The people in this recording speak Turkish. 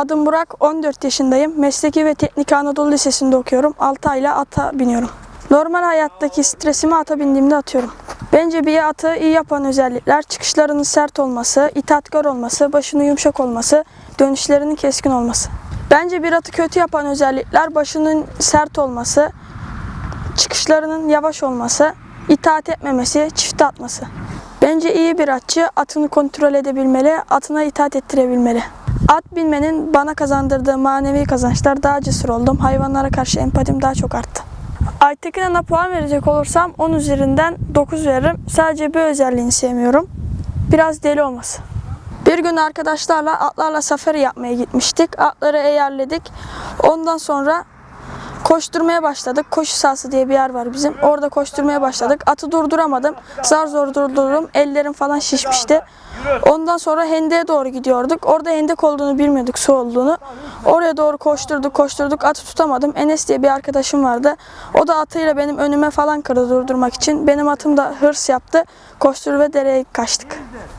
Adım Burak, 14 yaşındayım. Mesleki ve Teknik Anadolu Lisesi'nde okuyorum. 6 ayla ata biniyorum. Normal hayattaki stresimi ata bindiğimde atıyorum. Bence bir atı iyi yapan özellikler çıkışlarının sert olması, itaatkar olması, başının yumuşak olması, dönüşlerinin keskin olması. Bence bir atı kötü yapan özellikler başının sert olması, çıkışlarının yavaş olması, itaat etmemesi, çifte atması. Bence iyi bir atçı atını kontrol edebilmeli, atına itaat ettirebilmeli. At binmenin bana kazandırdığı manevi kazançlar daha cesur oldum. Hayvanlara karşı empatim daha çok arttı. Aytekin Han'a puan verecek olursam 10 üzerinden 9 veririm. Sadece bir özelliğini sevmiyorum. Biraz deli olması. Bir gün arkadaşlarla atlarla safari yapmaya gitmiştik. Atları eğerledik. Ondan sonra koşturmaya başladık. Koşu sahası diye bir yer var bizim. Orada koşturmaya başladık. Atı durduramadım. Zar zor durdurdum. Ellerim falan şişmişti. Ondan sonra hendeğe doğru gidiyorduk. Orada hendek olduğunu bilmiyorduk, su olduğunu. Oraya doğru koşturduk, koşturduk. Atı tutamadım. Enes diye bir arkadaşım vardı. O da atıyla benim önüme falan kırdı durdurmak için. Benim atım da hırs yaptı. Koştur ve dereye kaçtık.